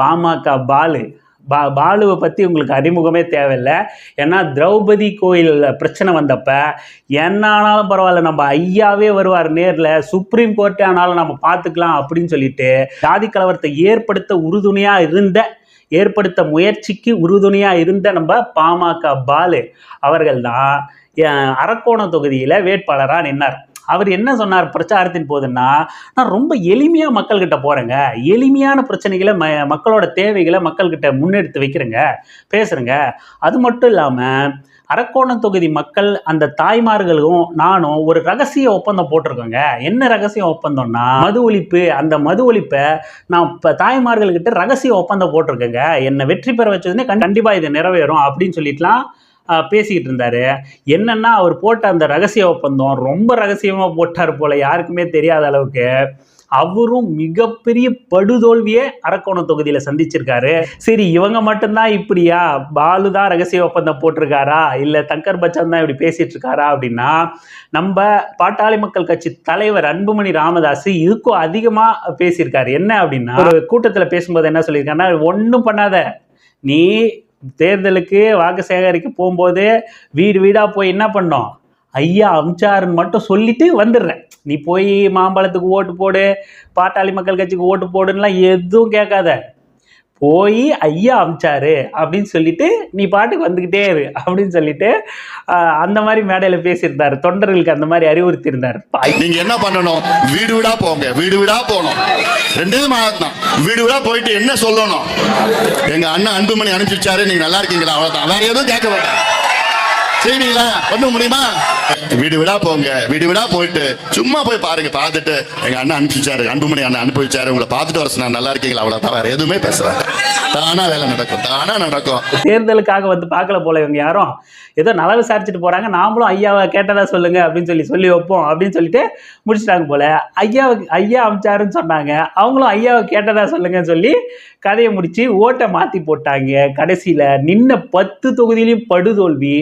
பாமக பாலு. பா பாலுவை பற்றி உங்களுக்கு அறிமுகமே தேவையில்லை. ஏன்னா திரௌபதி கோயில் பிரச்சனை வந்தப்ப என்ன ஆனாலும் பரவாயில்ல நம்ம ஐயாவே வருவார் நேரில் சுப்ரீம் கோர்ட்டே ஆனாலும் நம்ம பார்த்துக்கலாம் அப்படின்னு சொல்லிட்டு ஜாதி கலவரத்தை ஏற்படுத்த உறுதுணையாக இருந்த ஏற்படுத்த முயற்சிக்கு உறுதுணையாக இருந்த நம்ம பாமக பாலு அவர்கள் தான் அரக்கோணம் தொகுதியில் வேட்பாளராக நின்னார். அவர் என்ன சொன்னார் பிரச்சாரத்தின் போதுன்னா நான் ரொம்ப எளிமையாக மக்கள்கிட்ட போகிறேங்க எளிமையான பிரச்சனைகளை ம மக்களோட தேவைகளை மக்கள்கிட்ட முன்னெடுத்து வைக்கிறேங்க. பேசுகிறேங்க அது மட்டும் இல்லாமல் அரக்கோணம் தொகுதி மக்கள் அந்த தாய்மார்களும் நானும் ஒரு ரகசிய ஒப்பந்தம் போட்டிருக்கோங்க. என்ன ரகசிய ஒப்பந்தம்னா மது ஒழிப்பு அந்த மது ஒழிப்பை நான் இப்போ தாய்மார்கள்கிட்ட ரகசிய ஒப்பந்தம் போட்டிருக்கேங்க. என்னை வெற்றி பெற வச்சதுன்னே கண்டிப்பாக இது நிறைவேறும் அப்படின்னு சொல்லிட்டுலாம் பேசிக்கிட்டு இருந்தாரு. என்னன்னா அவர் போட்ட அந்த ரகசிய ஒப்பந்தம் ரொம்ப ரகசியமாக போட்டார் போல யாருக்குமே தெரியாத அளவுக்கு. அவரும் மிகப்பெரிய படுதோல்வியை அரக்கோணம் தொகுதியில் சந்திச்சிருக்காரு. சரி இவங்க மட்டும்தான் இப்படியா? பாலு தான் ரகசிய ஒப்பந்தம் போட்டிருக்காரா? இல்லை தங்கர் பச்சன் தான் இப்படி பேசிட்டு இருக்காரா அப்படின்னா நம்ம பாட்டாளி மக்கள் கட்சி தலைவர் அன்புமணி ராமதாஸ் இதுக்கும் அதிகமாக பேசியிருக்காரு. என்ன அப்படின்னா ஒரு கூட்டத்தில் பேசும்போது என்ன சொல்லியிருக்காருன்னா ஒன்றும் பண்ணாத. நீ தேர்தலுக்கு வாக்கு சேகரிக்க போகும்போது வீடு வீடாக போய் என்ன பண்ணோம்? ஐயா அமிச்சாருன்னு மட்டும் சொல்லிட்டு வந்துடுறேன். நீ போய் மாம்பழத்துக்கு ஓட்டு போடு பாட்டாளி மக்கள் கட்சிக்கு ஓட்டு போடுன்னெலாம் எதுவும் கேட்காத. போய் ஐயா அமிச்சாரு அப்படின்னு சொல்லிட்டு நீ பாட்டுக்கு வந்துக்கிட்டே இரு அப்படின்னு சொல்லிட்டு அந்த மாதிரி மேடையில் பேசியிருந்தார். தொண்டர்களுக்கு அந்த மாதிரி அறிவுறுத்தி இருந்தார் நீங்க என்ன பண்ணணும்? வீடு வீடா போங்க. வீடு வீடா போகணும். ரெண்டே மாதம் தான் வீடு வீடா போயிட்டு என்ன சொல்லணும்? எங்க அண்ணன் அன்புமணி அனுப்பிச்சாரு நீங்க நல்லா இருக்கீங்களா? அவ்வளவுதான். வேற எதுவும் கேட்க வேண்டாம். செய்வீங்களா? பண்ண முடியுமா? வீடு விடா போங்க வீடு விடா போயிட்டு. சும்மா போய் பாருங்க பார்த்துட்டு எங்க அண்ணன் அனுப்பிச்சாரு அன்புமணி அண்ணன் அனுப்பி வச்சாரு உங்களை பார்த்துட்டு வர சொன்னா நல்லா இருக்கீங்களா? அவ்வளவுதான். வேற எதுவுமே பேசுறாங்க தானா வேலை நடக்கும் தானா நடக்கும். தேர்தலுக்காக வந்து பார்க்கல போல இவங்க யாரும். ஏதோ நல்ல விசாரிச்சுட்டு போறாங்க. நாமளும் ஐயாவை கேட்டதா சொல்லுங்க அப்படின்னு சொல்லி சொல்லி வைப்போம் அப்படின்னு சொல்லிட்டு முடிச்சிட்டாங்க போல. ஐயாவுக்கு ஐயா அமிச்சாருன்னு சொன்னாங்க. அவங்களும் ஐயாவை கேட்டதா சொல்லுங்கன்னு சொல்லி கதையை முடிச்சு ஓட்டை மாத்தி போட்டாங்க. கடைசியில நின்ன பத்து தொகுதியிலையும் படுதோல்வி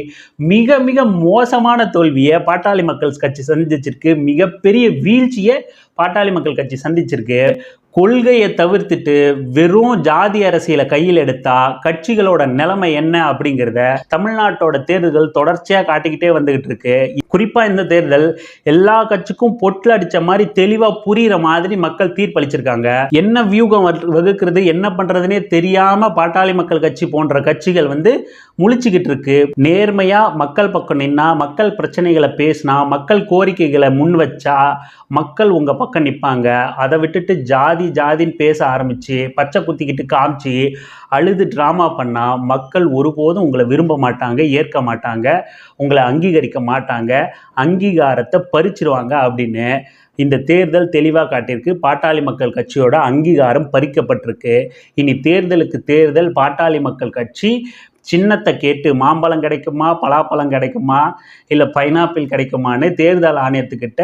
மிக மிக மோசமான தோல்வி. தோல்வியை பாட்டாளி மக்கள் கட்சி சந்திச்சிருக்கு. மிகப்பெரிய வீழ்ச்சியை பாட்டாளி மக்கள் கட்சி சந்திச்சிருக்கு. கொள்கையை தவிர்த்துட்டு வெறும் ஜாதி அரசியலை கையில் எடுத்தா கட்சிகளோட நிலைமை என்ன அப்படிங்கிறத தமிழ்நாட்டோட தேர்தல்கள் தொடர்ச்சியாக காட்டிக்கிட்டே வந்துகிட்டு இருக்கு. குறிப்பா இந்த தேர்தல் எல்லா கட்சிக்கும் பொட்டில் அடிச்ச மாதிரி தெளிவா புரியுற மாதிரி மக்கள் தீர்ப்பளிச்சிருக்காங்க. என்ன வியூகம் வகு- வகுக்கிறது என்ன பண்ணுறதுனே தெரியாம பாட்டாளி மக்கள் கட்சி போன்ற கட்சிகள் வந்து முழிச்சுக்கிட்டு இருக்கு. நேர்மையா மக்கள் பக்கம் நின்னா மக்கள் பிரச்சனைகளை பேசினா மக்கள் கோரிக்கைகளை முன் வச்சா மக்கள் உங்க பக்கம் நிற்பாங்க அதை விட்டுட்டு ஜாதி ஜாதின்னு பேச ஆரம்பிச்சு பச்சை குத்திக்கிட்டு காமிச்சு அழுது ட்ராமா பண்ணால் மக்கள் ஒருபோதும் உங்களை விரும்ப மாட்டாங்க ஏற்க மாட்டாங்க உங்களை அங்கீகரிக்க மாட்டாங்க அங்கீகாரத்தை பறிச்சிருவாங்க அப்படின்னு இந்த தேர்தல் தெளிவாக காட்டியிருக்கு. பாட்டாளி மக்கள் கட்சியோட அங்கீகாரம் பறிக்கப்பட்டிருக்கு. இனி தேர்தலுக்கு தேர்தல் பாட்டாளி மக்கள் கட்சி சின்னத்தை கேட்டு மாம்பழம் கிடைக்குமா பலாப்பழம் கிடைக்குமா இல்லை பைனாப்பிள் கிடைக்குமான்னு தேர்தல் ஆணையத்துக்கிட்ட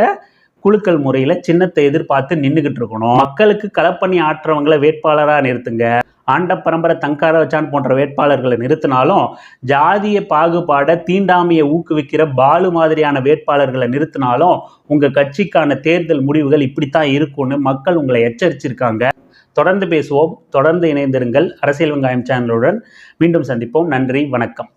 குழுக்கள் முறையில் சின்னத்தை எதிர்பார்த்து நின்றுக்கிட்டு இருக்கணும் மக்களுக்கு களப்பணி ஆற்றவங்களை வேட்பாளராக நிறுத்துங்க. ஆண்ட பரம்பரை தங்கார வச்சான் போன்ற வேட்பாளர்களை நிறுத்தினாலும் ஜாதிய பாகுபாட தீண்டாமையை ஊக்குவிக்கிற பாலு மாதிரியான வேட்பாளர்களை நிறுத்தினாலும் உங்கள் கட்சிக்கான தேர்தல் முடிவுகள் இப்படித்தான் இருக்கும்னு மக்கள் உங்களை எச்சரிச்சிருக்காங்க. தொடர்ந்து பேசுவோம். தொடர்ந்து இணைந்திருங்கள். அரசியல் வெங்காயம் சேனலுடன் மீண்டும் சந்திப்போம். நன்றி. வணக்கம்.